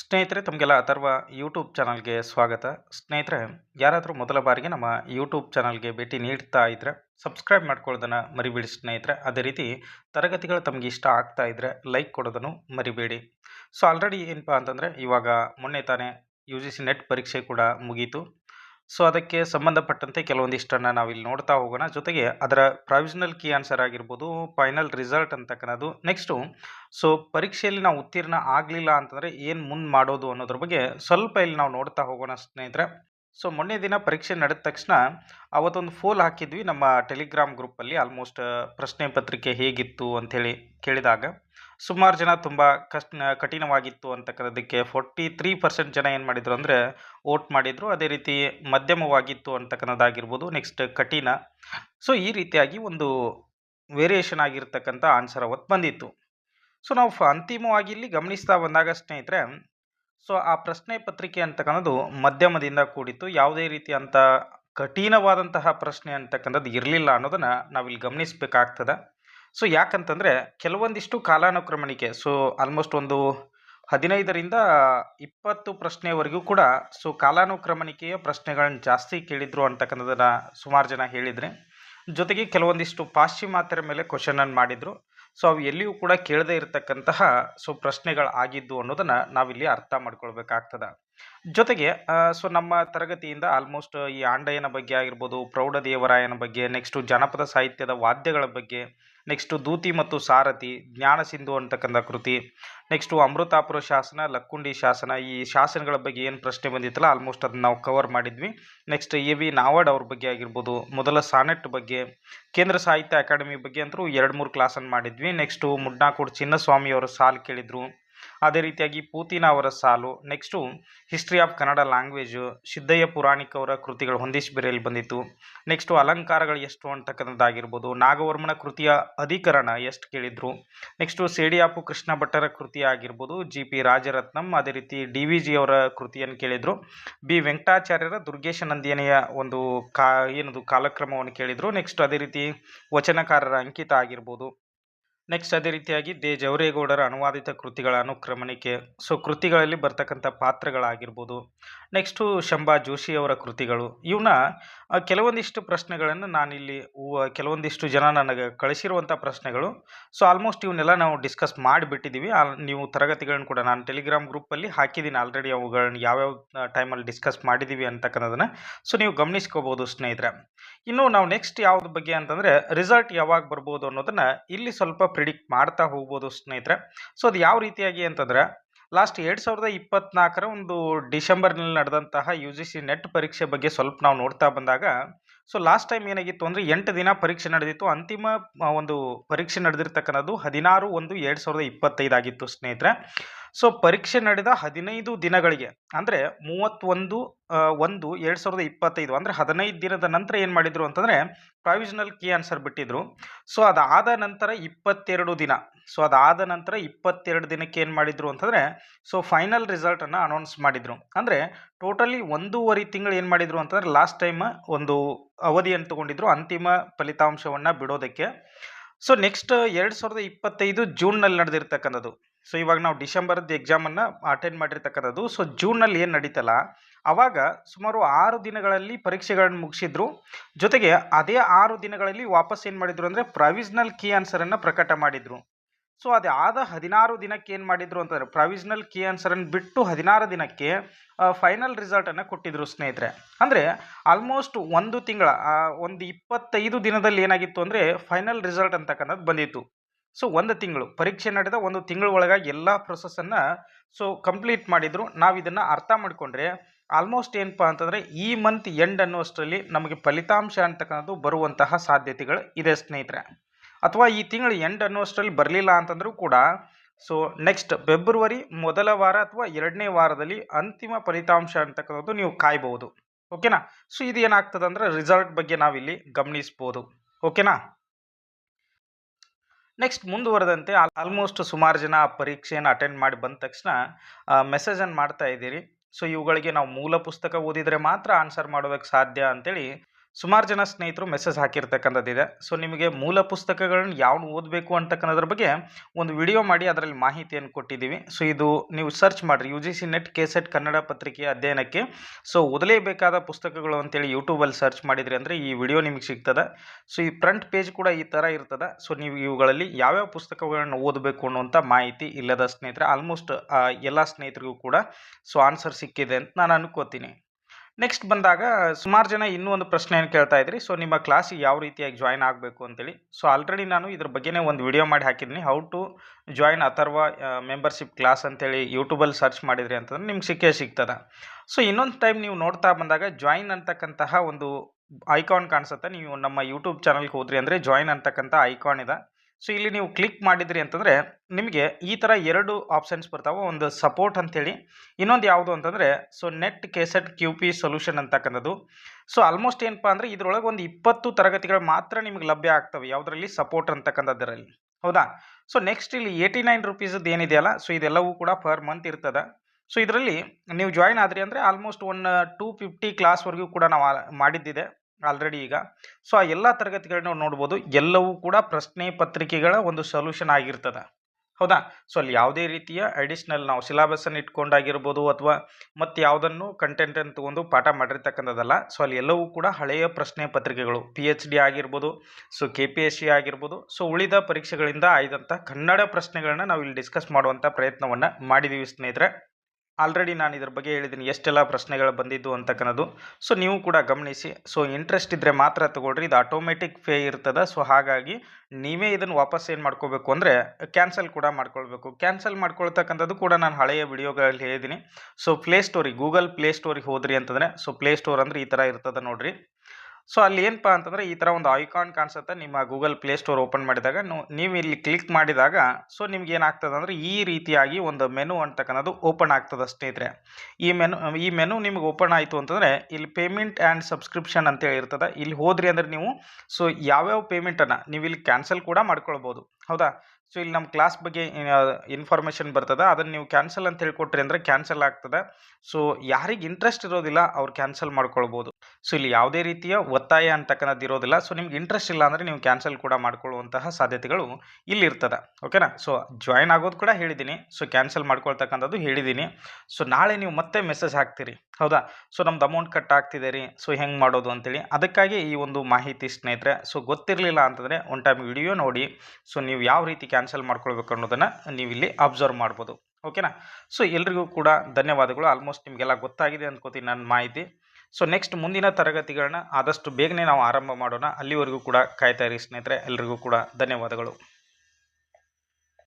ಸ್ನೇಹಿತರೆ, ತಮಗೆಲ್ಲ ಅಥರ್ವ ಯೂಟ್ಯೂಬ್ ಚಾನಲ್ಗೆ ಸ್ವಾಗತ. ಸ್ನೇಹಿತರೆ, ಯಾರಾದರೂ ಮೊದಲ ಬಾರಿಗೆ ನಮ್ಮ ಯೂಟ್ಯೂಬ್ ಚಾನಲ್ಗೆ ಭೇಟಿ ನೀಡ್ತಾ ಇದ್ದರೆ ಸಬ್ಸ್ಕ್ರೈಬ್ ಮಾಡ್ಕೊಳ್ಳೋದನ್ನು ಮರಿಬೇಡಿ ಸ್ನೇಹಿತರೆ. ಅದೇ ರೀತಿ ತರಗತಿಗಳು ತಮಗೆ ಇಷ್ಟ ಆಗ್ತಾ ಇದ್ದರೆ ಲೈಕ್ ಕೊಡೋದನ್ನು ಮರಿಬೇಡಿ. ಸೊ ಆಲ್ರೆಡಿ ಏನಪ್ಪ ಅಂತಂದರೆ, ಇವಾಗ ಮೊನ್ನೆ ತಾನೇ ಯು ಜಿ ಸಿ ನೆಟ್ ಪರೀಕ್ಷೆ ಕೂಡ ಮುಗೀತು. ಸೊ, ಅದಕ್ಕೆ ಸಂಬಂಧಪಟ್ಟಂತೆ ಕೆಲವೊಂದಿಷ್ಟನ್ನು ನಾವಿಲ್ಲಿ ನೋಡ್ತಾ ಹೋಗೋಣ. ಜೊತೆಗೆ ಅದರ ಪ್ರಾವಿಷನಲ್ ಕೀ ಆನ್ಸರ್ ಆಗಿರ್ಬೋದು ಫೈನಲ್ ರಿಸಲ್ಟ್ ಅಂತಕ್ಕನ್ನೋದು ನೆಕ್ಸ್ಟು ಸೊ, ಪರೀಕ್ಷೆಯಲ್ಲಿ ನಾವು ಉತ್ತೀರ್ಣ ಆಗಲಿಲ್ಲ ಅಂತಂದರೆ ಏನು ಮುಂದೆ ಮಾಡೋದು ಅನ್ನೋದ್ರ ಬಗ್ಗೆ ಸ್ವಲ್ಪ ಇಲ್ಲಿ ನಾವು ನೋಡ್ತಾ ಹೋಗೋಣ ಸ್ನೇಹಿತರೆ. ಸೊ, ಮೊನ್ನೆ ದಿನ ಪರೀಕ್ಷೆ ನಡೆದ ತಕ್ಷಣ ಅವತ್ತೊಂದು ಫೋಲ್ ಹಾಕಿದ್ವಿ ನಮ್ಮ ಟೆಲಿಗ್ರಾಮ್ ಗ್ರೂಪಲ್ಲಿ ಆಲ್ಮೋಸ್ಟ್ ಪ್ರಶ್ನೆ ಪತ್ರಿಕೆ ಹೇಗಿತ್ತು ಅಂಥೇಳಿ ಕೇಳಿದಾಗ. ಸುಮಾರು ಜನ ತುಂಬ ಕಷ್ಟ, ಕಠಿಣವಾಗಿತ್ತು ಅಂತಕ್ಕಂಥದ್ದಕ್ಕೆ ಫೋರ್ಟಿ ತ್ರೀ ಪರ್ಸೆಂಟ್ ಜನ ಏನು ಮಾಡಿದರು ಅಂದರೆ ವೋಟ್ ಮಾಡಿದರು. ಅದೇ ರೀತಿ ಮಧ್ಯಮವಾಗಿತ್ತು ಅಂತಕ್ಕಂಥದ್ದಾಗಿರ್ಬೋದು ನೆಕ್ಸ್ಟ್ ಕಠಿಣ. ಸೊ ಈ ರೀತಿಯಾಗಿ ಒಂದು ವೇರಿಯೇಷನ್ ಆಗಿರ್ತಕ್ಕಂಥ ಆನ್ಸರ್ ಅವತ್ತು ಬಂದಿತ್ತು. ಸೊ ನಾವು ಅಂತಿಮವಾಗಿ ಇಲ್ಲಿ ಗಮನಿಸ್ತಾ ಬಂದಾಗ ಸ್ನೇಹಿತರೆ ಸೊ ಆ ಪ್ರಶ್ನೆ ಪತ್ರಿಕೆ ಅಂತಕ್ಕಂಥದ್ದು ಮಧ್ಯಮದಿಂದ ಕೂಡಿತ್ತು. ಯಾವುದೇ ರೀತಿಯಂಥ ಕಠಿಣವಾದಂತಹ ಪ್ರಶ್ನೆ ಅಂತಕ್ಕಂಥದ್ದು ಇರಲಿಲ್ಲ ಅನ್ನೋದನ್ನು ನಾವಿಲ್ಲಿ ಗಮನಿಸಬೇಕಾಗ್ತದೆ. ಸೊ ಯಾಕಂತಂದರೆ ಕೆಲವೊಂದಿಷ್ಟು ಕಾಲಾನುಕ್ರಮಣಿಕೆ ಸೊ ಆಲ್ಮೋಸ್ಟ್ ಒಂದು ಹದಿನೈದರಿಂದ ಇಪ್ಪತ್ತು ಪ್ರಶ್ನೆವರೆಗೂ ಕೂಡ ಸೊ ಕಾಲಾನುಕ್ರಮಣಿಕೆಯ ಪ್ರಶ್ನೆಗಳನ್ನ ಜಾಸ್ತಿ ಕೇಳಿದ್ರು ಅಂತಕ್ಕಂಥದ್ದನ್ನು ಸುಮಾರು ಜನ ಹೇಳಿದರೆ, ಜೊತೆಗೆ ಕೆಲವೊಂದಿಷ್ಟು ಪಾಶ್ಚಿಮಾತ್ಯರ ಮೇಲೆ ಕ್ವಶನನ್ನು ಮಾಡಿದರು. ಸೊ ಅವು ಎಲ್ಲಿಯೂ ಕೂಡ ಕೇಳದೇ ಇರತಕ್ಕಂತಹ ಸೊ ಪ್ರಶ್ನೆಗಳು ಆಗಿದ್ದು ಅನ್ನೋದನ್ನು ನಾವಿಲ್ಲಿ ಅರ್ಥ ಮಾಡ್ಕೊಳ್ಬೇಕಾಗ್ತದೆ. ಜೊತೆಗೆ ಸೊ ನಮ್ಮ ತರಗತಿಯಿಂದ ಆಲ್ಮೋಸ್ಟ್ ಈ ಆಂಡಯ್ಯನ ಬಗ್ಗೆ ಆಗಿರ್ಬೋದು, ಪ್ರೌಢದೇವರಾಯನ ಬಗ್ಗೆ ನೆಕ್ಸ್ಟು ಜನಪದ ಸಾಹಿತ್ಯದ ವಾದ್ಯಗಳ ಬಗ್ಗೆ ನೆಕ್ಸ್ಟು ದೂತಿ ಮತ್ತು ಸಾರಥಿ ಜ್ಞಾನ ಸಿಂಧು ಅಂತಕ್ಕಂಥ ಕೃತಿ. ನೆಕ್ಸ್ಟು ಅಮೃತಾಪುರ ಶಾಸನ, ಲಕ್ಕುಂಡಿ ಶಾಸನ, ಈ ಶಾಸನಗಳ ಬಗ್ಗೆ ಏನು ಪ್ರಶ್ನೆ ಬಂದಿತ್ತಲ್ಲ ಆಲ್ಮೋಸ್ಟ್ ಅದನ್ನು ನಾವು ಕವರ್ ಮಾಡಿದ್ವಿ. ನೆಕ್ಸ್ಟ್ ಎ ವಿ ನಾವಡ್ ಅವ್ರ ಬಗ್ಗೆ ಆಗಿರ್ಬೋದು, ಮೊದಲ ಸಾನೆಟ್ ಬಗ್ಗೆ, ಕೇಂದ್ರ ಸಾಹಿತ್ಯ ಅಕಾಡೆಮಿ ಬಗ್ಗೆ ಅಂತೂ ಎರಡು ಮೂರು ಕ್ಲಾಸನ್ನು ಮಾಡಿದ್ವಿ. ನೆಕ್ಸ್ಟು ಮುಡ್ನಾಕೂಡ್ ಚಿನ್ನಸ್ವಾಮಿ ಅವರ ಸಾಲು ಕೇಳಿದರು. ಅದೇ ರೀತಿಯಾಗಿ ಪೂತಿನ ಅವರ ಸಾಲು, next history of Kannada language, Siddayya Puranika ಅವರ ಕೃತಿಗಳು ಹೊಂದಿಸ್ಬಿರೆಯಲ್ಲಿ ಬಂದಿತ್ತು. ನೆಕ್ಸ್ಟು ಅಲಂಕಾರಗಳು ಎಷ್ಟು ಅಂತಕ್ಕಂಥದ್ದಾಗಿರ್ಬೋದು, ನಾಗವರ್ಮನ ಕೃತಿಯ ಅಧಿಕರಣ ಎಷ್ಟು ಕೇಳಿದರು. ನೆಕ್ಸ್ಟು ಸೇಡಿಯಾಪು ಕೃಷ್ಣ ಭಟ್ಟರ ಕೃತಿ ಆಗಿರ್ಬೋದು, ಜಿ ಪಿ ರಾಜರತ್ನಂ, ಅದೇ ರೀತಿ ಡಿ ವಿ ಜಿ ಅವರ ಕೃತಿಯನ್ನು ಕೇಳಿದರು. ಬಿ ವೆಂಕಟಾಚಾರ್ಯರ ದುರ್ಗೇಶ ನಂದಿಯನೆಯ ಒಂದು ಕಾ, ಏನದು ಕಾಲಕ್ರಮವನ್ನು ಕೇಳಿದರು. ನೆಕ್ಸ್ಟ್ ಅದೇ ರೀತಿ ವಚನಕಾರರ ಅಂಕಿತ ಆಗಿರ್ಬೋದು. ನೆಕ್ಸ್ಟ್ ಅದೇ ರೀತಿಯಾಗಿ ದೇ ಜವರೇಗೌಡರ ಅನುವಾದಿತ ಕೃತಿಗಳ ಅನುಕ್ರಮಣಿಕೆ. ಸೊ ಕೃತಿಗಳಲ್ಲಿ ಬರ್ತಕ್ಕಂಥ ಪಾತ್ರಗಳಾಗಿರ್ಬೋದು. ನೆಕ್ಸ್ಟು ಶಂಭಾ ಜೋಶಿ ಅವರ ಕೃತಿಗಳು ಇವನ್ನ ಕೆಲವೊಂದಿಷ್ಟು ಪ್ರಶ್ನೆಗಳನ್ನು ನಾನಿಲ್ಲಿ ಕೆಲವೊಂದಿಷ್ಟು ಜನ ನನಗೆ ಕಳಿಸಿರುವಂಥ ಪ್ರಶ್ನೆಗಳು. ಸೊ ಆಲ್ಮೋಸ್ಟ್ ಇವನ್ನೆಲ್ಲ ನಾವು ಡಿಸ್ಕಸ್ ಮಾಡಿಬಿಟ್ಟಿದ್ದೀವಿ. ನೀವು ತರಗತಿಗಳನ್ನು ಕೂಡ ನಾನು ಟೆಲಿಗ್ರಾಮ್ ಗ್ರೂಪಲ್ಲಿ ಹಾಕಿದ್ದೀನಿ ಆಲ್ರೆಡಿ ಅವುಗಳನ್ನ ಯಾವ್ಯಾವ ಟೈಮಲ್ಲಿ ಡಿಸ್ಕಸ್ ಮಾಡಿದ್ದೀವಿ ಅಂತಕ್ಕಂಥದನ್ನು ಸೊ ನೀವು ಗಮನಿಸ್ಕೋಬೋದು ಸ್ನೇಹಿತರೆ. ಇನ್ನು ನಾವು ನೆಕ್ಸ್ಟ್ ಯಾವ್ದು ಬಗ್ಗೆ ಅಂತಂದರೆ ರಿಸಲ್ಟ್ ಯಾವಾಗ ಬರ್ಬೋದು ಅನ್ನೋದನ್ನು ಇಲ್ಲಿ ಸ್ವಲ್ಪ ಪ್ರಿಡಿಕ್ಟ್ ಮಾಡ್ತಾ ಹೋಗ್ಬೋದು ಸ್ನೇಹಿತರೆ. ಸೊ ಅದು ಯಾವ ರೀತಿಯಾಗಿ ಅಂತಂದರೆ ಲಾಸ್ಟ್ ಎರಡು ಸಾವಿರದ ಇಪ್ಪತ್ನಾಲ್ಕರ ಒಂದು ಡಿಸೆಂಬರ್ನಲ್ಲಿ ನಡೆದಂತಹ ಯು ಜಿ ಸಿ ನೆಟ್ ಪರೀಕ್ಷೆ ಬಗ್ಗೆ ಸ್ವಲ್ಪ ನಾವು ನೋಡ್ತಾ ಬಂದಾಗ ಸೊ ಲಾಸ್ಟ್ ಟೈಮ್ ಏನಾಗಿತ್ತು ಅಂದರೆ ಎಂಟು ದಿನ ಪರೀಕ್ಷೆ ನಡೆದಿತ್ತು. ಅಂತಿಮ ಒಂದು ಪರೀಕ್ಷೆ ನಡೆದಿರ್ತಕ್ಕಂಥದ್ದು ಹದಿನಾರು ಒಂದು ಎರಡು ಸಾವಿರದ ಇಪ್ಪತ್ತೈದಾಗಿತ್ತು ಸ್ನೇಹಿತರೆ. ಸೊ ಪರೀಕ್ಷೆ ನಡೆದ ಹದಿನೈದು ದಿನಗಳಿಗೆ, ಅಂದರೆ ಮೂವತ್ತೊಂದು ಒಂದು ಎರಡು ಸಾವಿರದ ಇಪ್ಪತ್ತೈದು, ಅಂದರೆ ಹದಿನೈದು ದಿನದ ನಂತರ ಏನು ಮಾಡಿದರು ಅಂತಂದರೆ ಪ್ರಾವಿಷನಲ್ ಕೀ ಆನ್ಸರ್ ಬಿಟ್ಟಿದ್ರು. ಸೊ ಅದಾದ ನಂತರ ಇಪ್ಪತ್ತೆರಡು ದಿನ ಸೊ ಅದಾದ ನಂತರ ಇಪ್ಪತ್ತೆರಡು ದಿನಕ್ಕೆ ಏನು ಮಾಡಿದರು ಅಂತಂದರೆ ಸೊ ಫೈನಲ್ ರಿಸಲ್ಟನ್ನು ಅನೌನ್ಸ್ ಮಾಡಿದರು. ಅಂದರೆ ಟೋಟಲಿ ಒಂದೂವರೆ ತಿಂಗಳು ಏನು ಮಾಡಿದರು ಅಂತಂದರೆ ಲಾಸ್ಟ್ ಟೈಮ್ ಒಂದು ಅವಧಿಯನ್ನು ತಗೊಂಡಿದ್ರು, ಅಂತಿಮ ಫಲಿತಾಂಶವನ್ನು ಬಿಡೋದಕ್ಕೆ. ಸೊ ನೆಕ್ಸ್ಟ್ ಎರಡು ಸಾವಿರದ ಇಪ್ಪತ್ತೈದು ಜೂನ್ನಲ್ಲಿ ನಡೆದಿರ್ತಕ್ಕಂಥದ್ದು. ಸೊ ಇವಾಗ ನಾವು ಡಿಸೆಂಬರ್ದು ಎಕ್ಸಾಮನ್ನು ಅಟೆಂಡ್ ಮಾಡಿರ್ತಕ್ಕಂಥದ್ದು. ಸೊ ಜೂನ್ನಲ್ಲಿ ಏನು ನಡೀತಲ್ಲ ಆವಾಗ ಸುಮಾರು ಆರು ದಿನಗಳಲ್ಲಿ ಪರೀಕ್ಷೆಗಳನ್ನು ಮುಗಿಸಿದ್ರು. ಜೊತೆಗೆ ಅದೇ ಆರು ದಿನಗಳಲ್ಲಿ ವಾಪಸ್ ಏನು ಮಾಡಿದ್ರು ಅಂದರೆ ಪ್ರಾವಿಷನಲ್ ಕೀ ಆನ್ಸರನ್ನು ಪ್ರಕಟ ಮಾಡಿದರು. ಸೊ ಅದಾದ ಹದಿನಾರು ದಿನಕ್ಕೆ ಏನು ಮಾಡಿದ್ರು ಅಂತಂದರೆ ಪ್ರಾವಿಷನಲ್ ಕೀ ಆನ್ಸರನ್ನು ಬಿಟ್ಟು ಹದಿನಾರು ದಿನಕ್ಕೆ ಫೈನಲ್ ರಿಸಲ್ಟನ್ನು ಕೊಟ್ಟಿದ್ರು ಸ್ನೇಹಿತರೆ. ಅಂದರೆ ಆಲ್ಮೋಸ್ಟ್ ಒಂದು ತಿಂಗಳ ಒಂದು ಇಪ್ಪತ್ತೈದು ದಿನದಲ್ಲಿ ಏನಾಗಿತ್ತು ಅಂದರೆ ಫೈನಲ್ ರಿಸಲ್ಟ್ ಅಂತಕ್ಕಂಥದ್ದು ಬಂದಿತ್ತು. ಸೊ ಒಂದು ತಿಂಗಳು, ಪರೀಕ್ಷೆ ನಡೆದ ಒಂದು ತಿಂಗಳು ಒಳಗಾಗಿ ಎಲ್ಲ ಪ್ರೊಸೆಸನ್ನು ಸೊ ಕಂಪ್ಲೀಟ್ ಮಾಡಿದ್ರು. ನಾವು ಇದನ್ನು ಅರ್ಥ ಮಾಡಿಕೊಂಡ್ರೆ ಆಲ್ಮೋಸ್ಟ್ ಏನಪ್ಪ ಅಂತಂದರೆ, ಈ ಮಂತ್ ಎಂಡ್ ಅನ್ನುವಷ್ಟರಲ್ಲಿ ನಮಗೆ ಫಲಿತಾಂಶ ಅಂತಕ್ಕಂಥದ್ದು ಬರುವಂತಹ ಸಾಧ್ಯತೆಗಳು ಇದೆ ಸ್ನೇಹಿತರೆ. ಅಥವಾ ಈ ತಿಂಗಳು ಎಂಡ್ ಅನ್ನುವಷ್ಟರಲ್ಲಿ ಬರಲಿಲ್ಲ ಅಂತಂದರೂ ಕೂಡ ಸೊ ನೆಕ್ಸ್ಟ್ ಫೆಬ್ರವರಿ ಮೊದಲ ವಾರ ಅಥವಾ ಎರಡನೇ ವಾರದಲ್ಲಿ ಅಂತಿಮ ಫಲಿತಾಂಶ ಅಂತಕ್ಕಂಥದ್ದು ನೀವು ಕಾಯ್ಬೋದು ಓಕೆನಾ ಸೊ ಇದು ಏನಾಗ್ತದೆ ಅಂದರೆ ರಿಸಲ್ಟ್ ಬಗ್ಗೆ ನಾವಿಲ್ಲಿ ಗಮನಿಸ್ಬೋದು. ಓಕೆನಾ ನೆಕ್ಸ್ಟ್ ಮುಂದುವರೆದಂತೆ ಆಲ್ಮೋಸ್ಟ್ ಸುಮಾರು ಜನ ಪರೀಕ್ಷೆಯನ್ನು ಅಟೆಂಡ್ ಮಾಡಿ ಬಂದ ತಕ್ಷಣ ಮೆಸೇಜನ್ನು ಮಾಡ್ತಾ ಇದ್ದೀರಿ. ಸೊ ಇವುಗಳಿಗೆ ನಾವು ಮೂಲ ಪುಸ್ತಕ ಓದಿದರೆ ಮಾತ್ರ ಆನ್ಸರ್ ಮಾಡೋದಕ್ಕೆ ಸಾಧ್ಯ ಅಂತೇಳಿ ಸುಮಾರು ಜನ ಸ್ನೇಹಿತರು ಮೆಸೇಜ್ ಹಾಕಿರ್ತಕ್ಕಂಥದ್ದಿದೆ ಸೊ ನಿಮಗೆ ಮೂಲ ಪುಸ್ತಕಗಳನ್ನ ಯಾವ ಓದಬೇಕು ಅಂತಕ್ಕಂಥದ್ರ ಬಗ್ಗೆ ಒಂದು ವಿಡಿಯೋ ಮಾಡಿ, ಅದರಲ್ಲಿ ಮಾಹಿತಿಯನ್ನು ಕೊಟ್ಟಿದ್ದೀವಿ. ಸೊ ಇದು ನೀವು ಸರ್ಚ್ ಮಾಡಿರಿ. U G C NET K Kannada ಪತ್ರಿಕೆಯ ಅಧ್ಯಯನಕ್ಕೆ. ಸೊ ಓದಲೇಬೇಕಾದ ಪುಸ್ತಕಗಳು ಅಂತೇಳಿ ಯೂಟ್ಯೂಬಲ್ಲಿ ಸರ್ಚ್ ಮಾಡಿದ್ರಿ ಅಂದರೆ ಈ ವಿಡಿಯೋ ನಿಮಗೆ ಸಿಗ್ತದೆ. ಸೊ ಈ ಫ್ರಂಟ್ ಪೇಜ್ ಕೂಡ ಈ ಥರ ಇರ್ತದೆ. ಸೊ ನೀವು ಇವುಗಳಲ್ಲಿ ಯಾವ್ಯಾವ ಪುಸ್ತಕಗಳನ್ನು ಓದಬೇಕು ಅನ್ನುವಂಥ ಮಾಹಿತಿ ಇಲ್ಲದ ಸ್ನೇಹಿತರೆ ಆಲ್ಮೋಸ್ಟ್ ಎಲ್ಲ ಸ್ನೇಹಿತರಿಗೂ ಕೂಡ ಸೊ ಆನ್ಸರ್ ಸಿಕ್ಕಿದೆ ಅಂತ ನಾನು ಅನ್ಕೋತೀನಿ. ನೆಕ್ಸ್ಟ್ ಬಂದಾಗ ಸುಮಾರು ಜನ ಇನ್ನೂ ಒಂದು ಏನು ಕೇಳ್ತಾ ಇದ್ರಿ. ಸೊ ನಿಮ್ಮ ಕ್ಲಾಸಿಗೆ ಯಾವ ರೀತಿಯಾಗಿ ಜಾಯ್ನ್ ಆಗಬೇಕು ಅಂತೇಳಿ. ಸೊ ಆಲ್ರೆಡಿ ನಾನು ಇದ್ರ ಬಗ್ಗೆನೇ ಒಂದು ವಿಡಿಯೋ ಮಾಡಿ ಹಾಕಿದ್ದೀನಿ. How to join Atharva membership class ಅಂತೇಳಿ ಯೂಟ್ಯೂಬಲ್ಲಿ ಸರ್ಚ್ ಮಾಡಿದ್ರಿ ಅಂತಂದ್ರೆ ನಿಮ್ಗೆ ಸಿಕ್ಕೇ ಸಿಗ್ತದೆ. ಸೊ ಇನ್ನೊಂದು ಟೈಮ್ ನೀವು ನೋಡ್ತಾ ಬಂದಾಗ ಜಾಯ್ನ್ ಅಂತಕ್ಕಂತಹ ಒಂದು ಐಕಾನ್ ಕಾಣಿಸುತ್ತೆ. ನೀವು ನಮ್ಮ ಯೂಟ್ಯೂಬ್ ಚಾನಲ್ಗೆ ಹೋದ್ರಿ ಅಂದರೆ ಜಾಯ್ನ್ ಅಂತಕ್ಕಂಥ ಐಕಾನ್ ಇದೆ. ಸೊ ಇಲ್ಲಿ ನೀವು ಕ್ಲಿಕ್ ಮಾಡಿದ್ರಿ ಅಂತಂದರೆ ನಿಮಗೆ ಈ ಥರ ಎರಡು ಆಪ್ಷನ್ಸ್ ಬರ್ತಾವೆ. ಒಂದು ಸಪೋರ್ಟ್ ಅಂಥೇಳಿ ಇನ್ನೊಂದು ಯಾವುದು ಅಂತಂದರೆ so NET KSET Q P solution ಅಂತಕ್ಕಂಥದ್ದು. ಸೊ ಆಲ್ಮೋಸ್ಟ್ ಏನಪ್ಪ ಅಂದರೆ ಇದರೊಳಗೆ ಒಂದು ಇಪ್ಪತ್ತು ತರಗತಿಗಳು ಮಾತ್ರ ನಿಮಗೆ ಲಭ್ಯ ಆಗ್ತವೆ. ಯಾವುದರಲ್ಲಿ? ಸಪೋರ್ಟ್ ಅಂತಕ್ಕಂಥದ್ದರಲ್ಲಿ. ಹೌದಾ? ಸೊ ನೆಕ್ಸ್ಟ್ ಇಲ್ಲಿ ಏಯ್ಟಿ ನೈನ್ ರುಪೀಸದ್ದು ಏನಿದೆಯಲ್ಲ ಸೊ ಇದೆಲ್ಲವೂ ಕೂಡ ಪರ್ ಮಂತ್ ಇರ್ತದೆ. ಸೊ ಇದರಲ್ಲಿ ನೀವು ಜಾಯ್ನ್ ಆದ್ರಿ ಅಂದರೆ ಆಲ್ಮೋಸ್ಟ್ ಒನ್ ಟೂ ಫಿಫ್ಟಿ ಕ್ಲಾಸ್ವರೆಗೂ ಕೂಡ ನಾವು ಮಾಡಿದ್ದಿದೆ. ಆಲ್ರೆಡಿ ಈಗ. ಸೊ ಆ ಎಲ್ಲ ತರಗತಿಗಳನ್ನ ನಾವು ನೋಡ್ಬೋದು. ಎಲ್ಲವೂ ಕೂಡ ಪ್ರಶ್ನೆ ಪತ್ರಿಕೆಗಳ ಒಂದು ಸೊಲ್ಯೂಷನ್ ಆಗಿರ್ತದೆ. ಹೌದಾ? ಸೊ ಅಲ್ಲಿ ಯಾವುದೇ ರೀತಿಯ ಅಡಿಷ್ನಲ್ ನಾವು ಸಿಲಾಬಸ್ಸನ್ನು ಇಟ್ಕೊಂಡಾಗಿರ್ಬೋದು ಅಥವಾ ಮತ್ತು ಯಾವುದನ್ನು ಕಂಟೆಂಟನ್ನು ತೊಗೊಂಡು ಪಾಠ ಮಾಡಿರ್ತಕ್ಕಂಥದ್ದಲ್ಲ. ಸೊ ಅಲ್ಲಿ ಎಲ್ಲವೂ ಕೂಡ ಹಳೆಯ ಪ್ರಶ್ನೆ ಪತ್ರಿಕೆಗಳು. ಪಿ ಎಚ್ ಡಿ ಆಗಿರ್ಬೋದು so K P S C ಆಗಿರ್ಬೋದು. ಸೊ ಉಳಿದ ಪರೀಕ್ಷೆಗಳಿಂದ ಆಯ್ದಂಥ ಕನ್ನಡ ಪ್ರಶ್ನೆಗಳನ್ನ ನಾವು ಇಲ್ಲಿ ಡಿಸ್ಕಸ್ ಮಾಡುವಂಥ ಪ್ರಯತ್ನವನ್ನು ಮಾಡಿದ್ದೀವಿ ಸ್ನೇಹಿತರೆ. ಆಲ್ರೆಡಿ ನಾನು ಇದ್ರ ಬಗ್ಗೆ ಹೇಳಿದ್ದೀನಿ, ಎಷ್ಟೆಲ್ಲ ಪ್ರಶ್ನೆಗಳು ಬಂದಿದ್ದು ಅಂತಕ್ಕನ್ನೋದು ಸೊ ನೀವು ಕೂಡ ಗಮನಿಸಿ. ಸೊ ಇಂಟ್ರೆಸ್ಟ್ ಇದ್ದರೆ ಮಾತ್ರ ತೊಗೊಳ್ರಿ, ಇದು ಆಟೋಮೆಟಿಕ್ ಫೇ ಇರ್ತದೆ. ಸೊ ಹಾಗಾಗಿ ನೀವೇ ಇದನ್ನು ವಾಪಸ್ ಏನು ಮಾಡ್ಕೋಬೇಕು ಅಂದರೆ ಕ್ಯಾನ್ಸಲ್ ಕೂಡ ಮಾಡ್ಕೊಳ್ಬೇಕು. ಕ್ಯಾನ್ಸಲ್ ಮಾಡ್ಕೊಳ್ತಕ್ಕಂಥದ್ದು ಕೂಡ ನಾನು ಹಳೆಯ ವಿಡಿಯೋಗಳಲ್ಲಿ ಹೇಳಿದ್ದೀನಿ. ಸೊ ಪ್ಲೇ ಸ್ಟೋರಿಗೆ ಗೂಗಲ್ ಪ್ಲೇ ಸ್ಟೋರಿಗೆ ಹೋದ್ರಿ ಅಂತಂದರೆ ಸೊ ಪ್ಲೇ ಸ್ಟೋರ್ ಅಂದರೆ ಈ ಥರ ಇರ್ತದೆ ನೋಡ್ರಿ. ಸೊ ಅಲ್ಲಿ ಏನಪ್ಪ ಅಂತಂದರೆ ಈ ಥರ ಒಂದು ಐಕಾನ್ ಕಾಣಿಸುತ್ತೆ ನಿಮ್ಮ ಗೂಗಲ್ ಪ್ಲೇ ಸ್ಟೋರ್ ಓಪನ್ ಮಾಡಿದಾಗ. ನೀವು ಇಲ್ಲಿ ಕ್ಲಿಕ್ ಮಾಡಿದಾಗ, ಸೊ ನಿಮ್ಗೆ ಏನಾಗ್ತದೆ ಅಂದರೆ ಈ ರೀತಿಯಾಗಿ ಒಂದು ಮೆನು ಅಂತಕ್ಕನ್ನೋದು ಓಪನ್ ಆಗ್ತದೆ ಸ್ನೇಹಿತರೆ. ಈ ಮೆನು ಈ ಮೆನು ನಿಮ್ಗೆ ಓಪನ್ ಆಯಿತು ಅಂತಂದರೆ ಇಲ್ಲಿ ಪೇಮೆಂಟ್ ಆ್ಯಂಡ್ ಸಬ್ಸ್ಕ್ರಿಪ್ಷನ್ ಅಂತೇಳಿ ಇರ್ತದೆ. ಇಲ್ಲಿ ಹೋದ್ರಿ ಅಂದರೆ ನೀವು, ಸೊ ಯಾವ್ಯಾವ ಪೇಮೆಂಟನ್ನು ನೀವು ಇಲ್ಲಿ ಕ್ಯಾನ್ಸಲ್ ಕೂಡ ಮಾಡ್ಕೊಳ್ಬೋದು. ಹೌದಾ? ಸೊ ಇಲ್ಲಿ ನಮ್ಮ ಕ್ಲಾಸ್ ಬಗ್ಗೆ ಇನ್ಫಾರ್ಮೇಷನ್ ಬರ್ತದೆ. ಅದನ್ನು ನೀವು ಕ್ಯಾನ್ಸಲ್ ಅಂತ ಹೇಳ್ಕೊಟ್ರಿ ಅಂದರೆ ಕ್ಯಾನ್ಸಲ್ ಆಗ್ತದೆ. ಸೊ ಯಾರಿಗೆ ಇಂಟ್ರೆಸ್ಟ್ ಇರೋದಿಲ್ಲ, ಅವ್ರು ಕ್ಯಾನ್ಸಲ್ ಮಾಡ್ಕೊಳ್ಬೋದು. ಸೊ ಇಲ್ಲಿ ಯಾವುದೇ ರೀತಿಯ ಒತ್ತಾಯ ಅಂತಕ್ಕಂಥದ್ದು ಇರೋದಿಲ್ಲ. ಸೊ ನಿಮ್ಗೆ ಇಂಟ್ರೆಸ್ಟ್ ಇಲ್ಲ ಅಂದರೆ ನೀವು ಕ್ಯಾನ್ಸಲ್ ಕೂಡ ಮಾಡ್ಕೊಳ್ಳುವಂತಹ ಸಾಧ್ಯತೆಗಳು ಇಲ್ಲಿ ಇರ್ತದೆ. ಓಕೆನಾ ಸೊ ಜಾಯ್ನ್ ಆಗೋದು ಕೂಡ ಹೇಳಿದ್ದೀನಿ ಸೊ ಕ್ಯಾನ್ಸಲ್ ಮಾಡ್ಕೊಳ್ತಕ್ಕಂಥದ್ದು ಹೇಳಿದ್ದೀನಿ ಸೊ ನಾಳೆ ನೀವು ಮತ್ತೆ ಮೆಸೇಜ್ ಹಾಕ್ತೀರಿ. ಹೌದಾ? ಸೊ ನಮ್ದು ಅಮೌಂಟ್ ಕಟ್ ಆಗ್ತಿದೆ ರೀ. ಸೊ ಹೆಂಗೆ ಮಾಡೋದು ಅಂತೇಳಿ. ಅದಕ್ಕಾಗಿ ಈ ಒಂದು ಮಾಹಿತಿ ಸ್ನೇಹಿತರೆ ಸೊ ಗೊತ್ತಿರಲಿಲ್ಲ ಅಂತಂದರೆ ಒನ್ ಟೈಮ್ ವಿಡಿಯೋ ನೋಡಿ. ಸೊ ನೀವು ಯಾವ ರೀತಿ ಕ್ಯಾನ್ಸಲ್ ಮಾಡ್ಕೊಳ್ಬೇಕು ಅನ್ನೋದನ್ನು ನೀವು ಇಲ್ಲಿ ಅಬ್ಸರ್ವ್ ಮಾಡ್ಬೋದು ಓಕೆನಾ ಸೊ ಎಲ್ರಿಗೂ ಕೂಡ ಧನ್ಯವಾದಗಳು. ಆಲ್ಮೋಸ್ಟ್ ನಿಮಗೆಲ್ಲ ಗೊತ್ತಾಗಿದೆ ಅಂದ್ಕೋತೀನಿ ನನ್ನ ಮಾಹಿತಿ. ಸೊ ನೆಕ್ಸ್ಟ್ ಮುಂದಿನ ತರಗತಿಗಳನ್ನ ಆದಷ್ಟು ಬೇಗನೆ ನಾವು ಆರಂಭ ಮಾಡೋಣ. ಅಲ್ಲಿವರೆಗೂ ಕೂಡ ಕಾಯ್ತಾ ಇರಿ ಸ್ನೇಹಿತರೆ. ಎಲ್ರಿಗೂ ಕೂಡ ಧನ್ಯವಾದಗಳು.